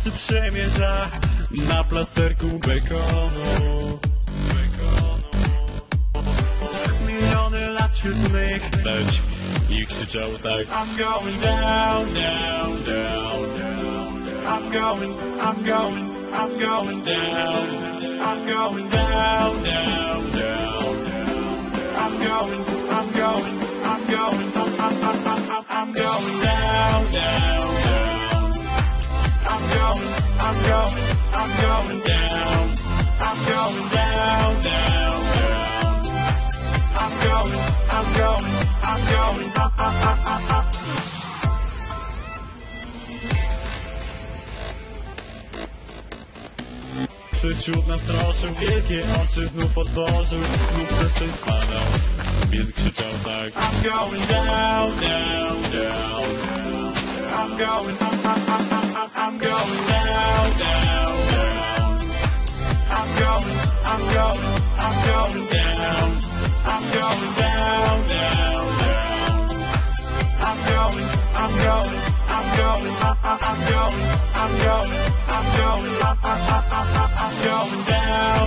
oczy przemierza na plasterku bekonu. Miliony lat mych dać i krzyczał tak I'm going down, down, down, down. I'm going, I'm going, I'm going down. I'm going down, down, going down. I'm going down, down, down. I'm going, I'm going, I'm going, up, up, up, up, up. Przyciut nastroszył, wielkie oczy znów otworzył, znów przestrzeń spadał. Wilk krzyczał tak I'm going down, down, down. I'm going, I'm, I'm, I'm, I'm, I'm going I'm going down. I'm going down, down, down. I'm going, I'm going, I'm going, I'm going, I'm going, I'm going, I'm going down,